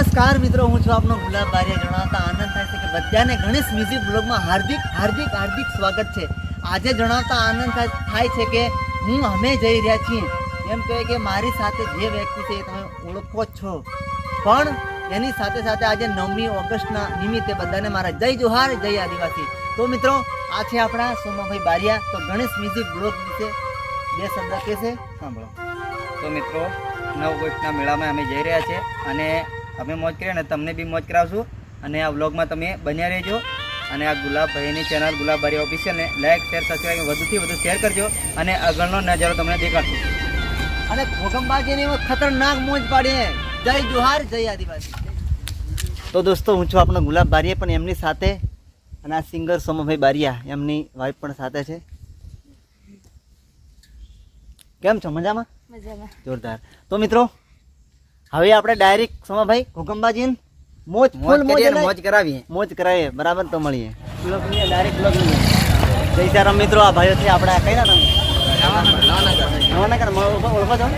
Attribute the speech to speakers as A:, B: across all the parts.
A: નમસ્કાર મિત્રો, હું છું આપનો ગુલાબ બારિયા. જણાવતા આનંદ થાય છે કે બધાને ગણેશ મ્યુઝિક બ્લોગમાં હાર્દિક હાર્દિક હાર્દિક સ્વાગત છે. આજે જણાવતા આનંદ થાય છે કે હું અમે જઈ રહ્યા છીએ. એમ કહે કે મારી સાથે જે વ્યક્તિ છે એ તમે ઓળખો છો. પણ એની સાથે સાથે આજે નવમી ઓગસ્ટના નિમિત્તે બધાને મારા જય જોહાર, જય આદિવાસી. તો મિત્રો, આ છે આપણા સોમાભાઈ બારિયા. તો ગણેશ મ્યુઝિક બ્લોગ વિશે બે શબ્દ કહેશે? સાંભળો.
B: તો મિત્રો, નવ ઓગસ્ટના મેળામાં અમે જઈ રહ્યા છીએ અને અમે મોજ કરીએ ને તમને બી મોજ કરાવશું. અને આ વ્લોગમાં તમે બન્યા રહેજો. અને આ ગુલાબભાઈની ચેનલ ગુલાબભાઈ ઓફિશિયલને લાઈક શેર સબસ્ક્રાઈબ વધુથી વધુ શેર કરજો. અને આગળનો નજારો તમને દેખાડશું.
A: અને એવો ખતરનાક મોજ પાડીને જય જુહાર જય આદિવાસી. તો દોસ્તો હું છું આપણો ગુલાબ બારીએ પણ એમની સાથે અને આ સિંગર સોમાભાઈ બારિયા એમની વાઈફ પણ સાથે છે. કેમ છો? મજામાં?
C: મજામાં.
A: જોરદાર. તો મિત્રો હવે આપણે ડાયરેક્ટ સોમાભાઈ ભૂકંપાજી મોજ ફૂલ મોજ
B: મોજ કરાવીએ.
A: મોજ કરાવીએ બરાબર તો મળીએ. બ્લોગ લઈએ ડાયરેક્ટ બ્લોગ લઈએ. જય સારામ મિત્રો આ ભાઈઓ છે આપણે કઈ ના તમે? નવાનગર. ઓળખો છો?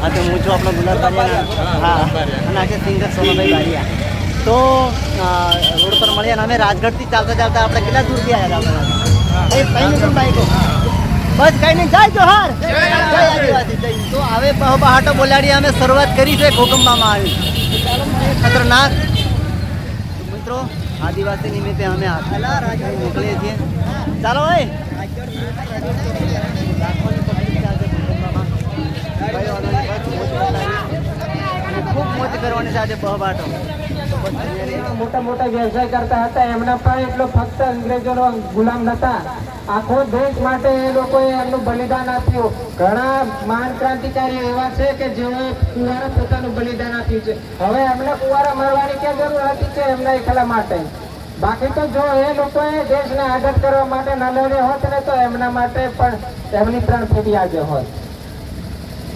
A: હા તો હું છું આપણો ગુલાબ હા અને આજે સિંગર સોમાભાઈ બારિયા તો રોડ પર મળ્યા અને અમે રાજગઢથી ચાલતા ચાલતા આપણે કેટલા દૂર ગયા હતા આપણે? બાઈકો બસ કઈ નહીં જાય જોહાર. જય આદિવાસી જય તો હવે બહાટો બોલાડી અમે શરૂઆત કરી છે કોકંબામાં આવી. ખતરનાક. મિત્રો આદિવાસી નિમિત્તે અમે મોકલીએ છીએ. ચાલો ભાઈ ખૂબ મોજ કરવાની સાથે રહીએ.
D: મોટા મોટા વ્યવસાય કરતા હતા એમના પણ એટલો ફક્ત અંગ્રેજોનો ગુલામ નતા. આખો દેશ માટે એ લોકોએ એમનું બલિદાન આપ્યું. ઘણા મહાન ક્રાંતિકારીઓ એવા છે કે જેઓએ કુંવારા પોતાનું બલિદાન આપ્યું છે. હવે એમને કુંવારા મારવાની ક્યાં જરૂર હતી કે એમના એકલા માટે? બાકી તો જો એ લોકોએ દેશને આઝાદ કરવા માટે ન લડ્યો હોત ને તો એમના માટે પણ એમની પ્રાણ ફેટી આવ્યો હોત.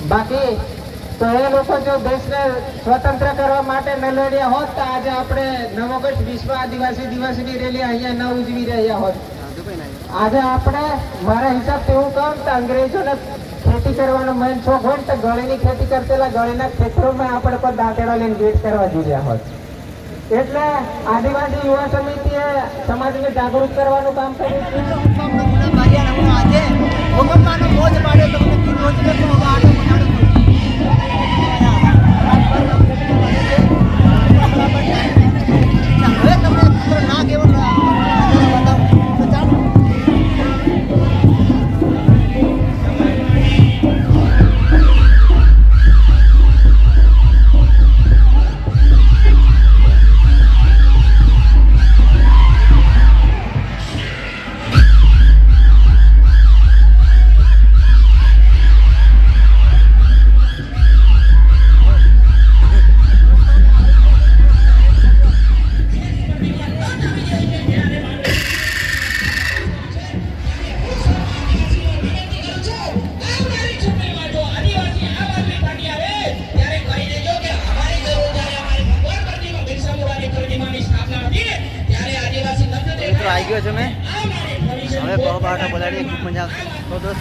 D: બાકી તો એ લોકો જો દેશને સ્વતંત્ર કરવા માટે ન લડ્યા હોત તો આજે આપણે નવ વિશ્વ આદિવાસી દિવસની રેલી અહીંયા ન ઉજવી રહ્યા હોત. આજે આપણે મારા હિસાબથી હું કહું તો અંગ્રેજોને ખેતી કરવાનો મેન શોખ હોય ને તો ગળીની ખેતી કરતેલા ગળીના ખેતરોમાં આપણે પણ દાંતેડા લઈને વેટ કરવા દીધા હોય એટલે આદિવાસી યુવા સમિતિએ સમાજને જાગૃત કરવાનું કામ કર્યું છે.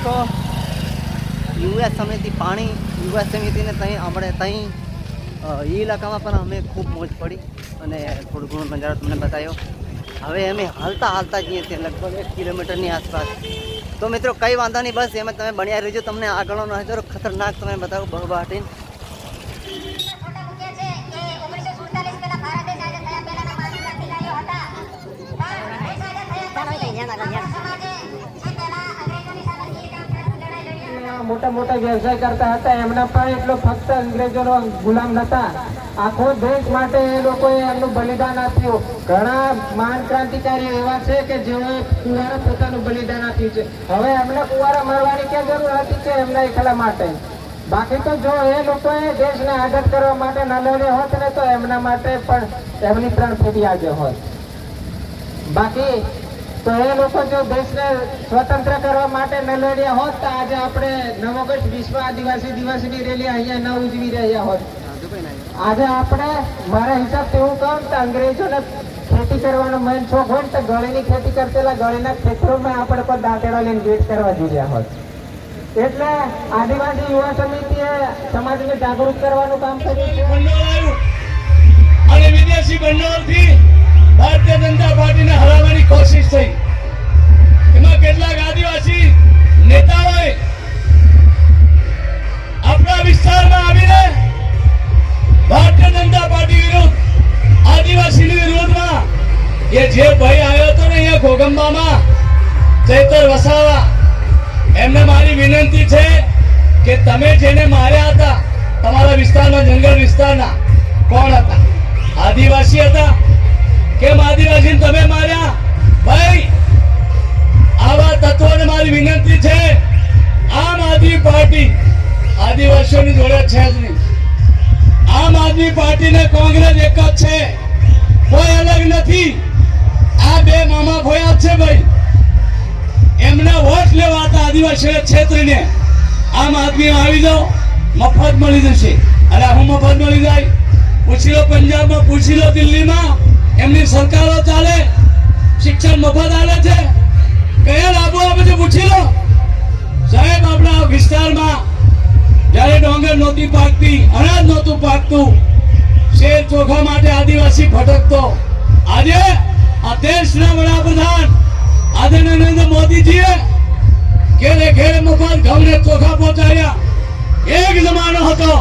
A: તો યુએસ સમિતિ પાણી, યુએસ સમિતિને ત્યાં આપણે ત્યાં એ ઇલાકામાં પણ અમે ખૂબ મોજ પડી અને થોડું ઘણો નજારો તમને બતાવ્યો. હવે અમે હાલતા હાલતા જઈએ છીએ લગભગ એક કિલોમીટરની આસપાસ. તો મિત્રો, કંઈ વાંધો નહીં, બસ એમાં તમે બન્યા રહેજો. તમને આગળનો નજારો ખતરનાક તમે બતાવો, બહુ બાટીને
D: મોટા મોટા વ્યવસાય કરતા હતા. એમના પણ એટલો ફક્ત અંગ્રેજોનો ગુલામ નતા. આખો દેશ માટે એ લોકોએ એમનું બલિદાન આપ્યું. ઘણા મહાન ક્રાંતિકારીઓ એવા છે કે જેઓએ કુંવારા પોતાનું બલિદાન આપ્યું છે. હવે એમને કુંવારા મારવાની ક્યાં જરૂર હતી કે એમના એકલા માટે? બાકી તો જો એ લોકોએ દેશને આગળ કરવા માટે ન લડ્યો હોત ને તો એમના માટે પણ એમની પ્રાણ ફેટી આવ્યો હોત. બાકી તો એ લોકો જો દેશને સ્વતંત્ર કરવા માટે ન લડ્યા હોત, તો આજે આપણે નવ વિશ્વ આદિવાસી દિવસની રેલી અહીંયા ન ઉજવી રહ્યા હોત. આજે આપણે, મારા હિસાબથી એવું કહું તો અંગ્રેજોને ખેતી કરવાનો મેન શોખ હોય તો ગળેની ખેતી કરતેલા ગળેના ખેતરોમાં આપણે પણ દાંતેડા લઈને વેટ કરવા રહ્યા હોત. એટલે આદિવાસી યુવા સમિતિએ સમાજને જાગૃત કરવાનું કામ કર્યું છે.
E: વિદેશી બંડોળથી ભારતીય જનતા પાર્ટીને હરાવવાની કોશિશ થઈ. એમાં કેટલાક આદિવાસી નેતાઓએ આપણા વિસ્તારમાં આવીને ભારતીય જનતા પાર્ટી વિરુદ્ધ આદિવાસી વિરોધમાં એ જે ભાઈ આવ્યો હતો ને અહીંયા ઘોગંબામાં, ચૈતર વસાવા, એમને મારી વિનંતી છે કે તમે જેને માર્યા હતા, તમારા વિસ્તારના જંગલ વિસ્તારના કોણ હતા? આદિવાસી હતા કેમ આદિવાસી તમે માર્યા? ભાઈ, આવા તત્વોને મારી વિનંતી છે. આમ આદમી પાર્ટી આદિવાસીઓની જોડે છે જ નહીં. આમ આદમી પાર્ટી ને કોંગ્રેસ એક જ છે. કોઈ અલગ નથી. આ બે મામા ભોયા છે ભાઈ. એમના વોટ લેવા હતા આદિવાસી ક્ષેત્રને આમ આદમી આવી જાઓ, મફત મળી જશે. અને હું મફત મળી જાય? પૂછી લો પંજાબમાં, પૂછી લો દિલ્હીમાં. એમની સરકારો ચાલે, શિક્ષણ મફત આલે છે. કયા લાભો આપે છે પૂછી લો. સાહેબ, આપણા વિસ્તારમાં જ્યારે ડોંગર નહોતી પાકતી, અનાજ નહોતું પાકતું, શેર ચોખા માટે આદિવાસી ભટકતો. આજે આ દેશના વડાપ્રધાન આદરણીય નરેન્દ્ર મોદીજીએ ઘેરે ઘેરે મફત ઘઉંને ચોખા પહોંચાડ્યા. એક જમાનો હતો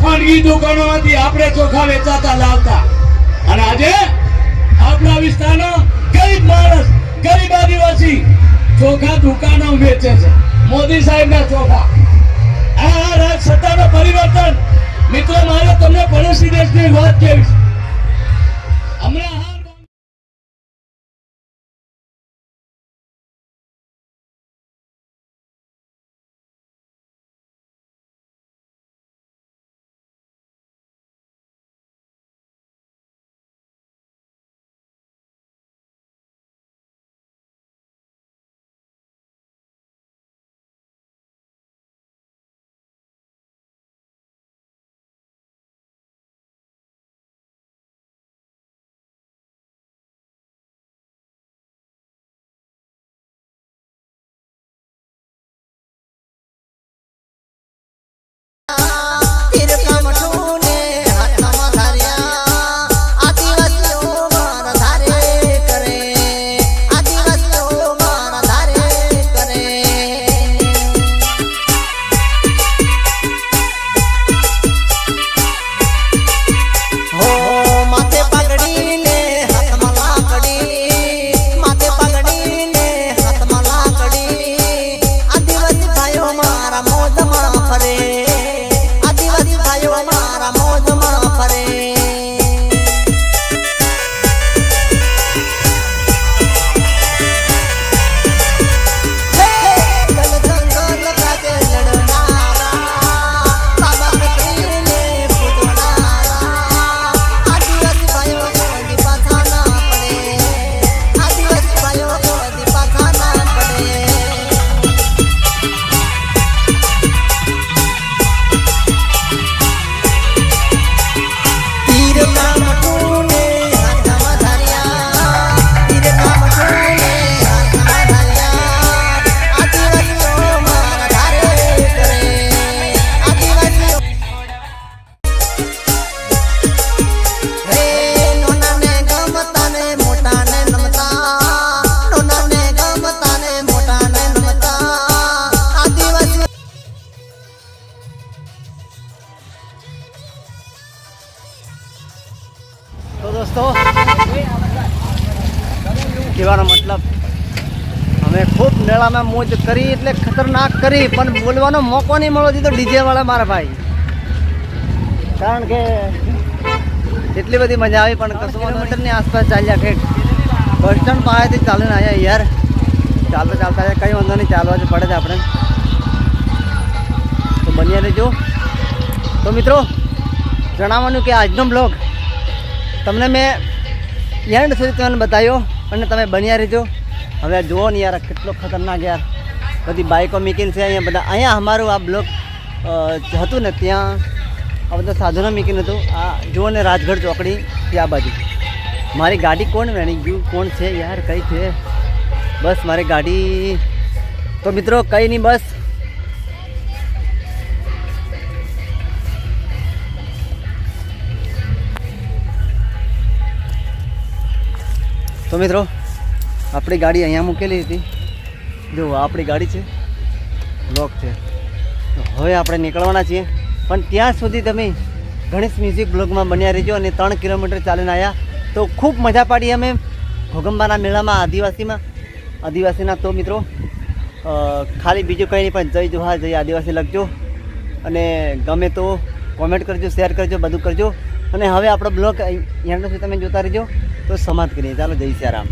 E: ખાનગી દુકાનોમાંથી આપણે ચોખા વેચાતા લાવતા. અને આજે આપણા વિસ્તારનો ગરીબ માણસ, ગરીબ આદિવાસી ચોખા દુકાનો વેચે છે. મોદી સાહેબના ચોખા. આ રાજ સત્તાનો પરિવર્તન. મિત્રો, મારે તમને પડોશી દેશની વાત કહેવી હમણાં
A: દોસ્તો કહેવાનો મતલબ, અમે ખૂબ મેળામાં મોજ કરી એટલે ખતરનાક કરી, પણ બોલવાનો મોકો નહીં મળ્યો દીધો ડીજે વાળા મારા ભાઈ. કારણ કે એટલી બધી મજા આવી, પણ કસો કિલોમીટરની આસપાસ ચાલ્યા કે બસ સ્ટેન્ડ પાસેથી ચાલીને આવ્યા યાર. ચાલતા ચાલતા કંઈ વાંધો નહીં, ચાલવા જ પડે છે આપણે. તો બન્યા રહેજો. તો મિત્રો, જણાવવાનું કે આજનો બ્લોગ તમને મેં એન્ડ સુધી તમને બતાવ્યો અને તમે બન્યા રહેજો. હવે જુઓ ને યાર કેટલો ખતરનાક યાર. બધી બાઇકો મીકીન છે અહીંયા બધા. અહીંયા અમારું આ બ્લોક હતું ને ત્યાં આ બધા સાધનો મીકીન હતું. આ જુઓ ને રાજગઢ ચોકડી ત્યાં બાજુ. મારી ગાડી કોણ વેણી ગયું? કોણ છે યાર? કઈ છે? બસ મારી ગાડી. તો મિત્રો કંઈ નહીં, બસ તો મિત્રો, આપણી ગાડી અહીંયા મૂકેલી હતી. જો આપણી ગાડી છે. લોક છે. હવે આપણે નીકળવાના છીએ. પણ ત્યાં સુધી તમે ગણેશ મ્યુઝિક બ્લોગમાં બન્યા રહેજો અને ત્રણ કિલોમીટર ચાલીને આવ્યા તો ખૂબ મજા પાડી અમે ઘોગંબાના મેળામાં, આદિવાસીમાં. આદિવાસીના તો મિત્રો ખાલી બીજું કંઈ નહીં, પણ જય જોહાર જય આદિવાસી લખજો. અને ગમે તો કોમેન્ટ કરજો શેર કરજો, બધું કરજો. અને હવે આપણો બ્લોગ અહીંયા સુધી તમે જોતા રહેજો. તો સમાપ્ત કરીએ ચાલો જય સિયારામ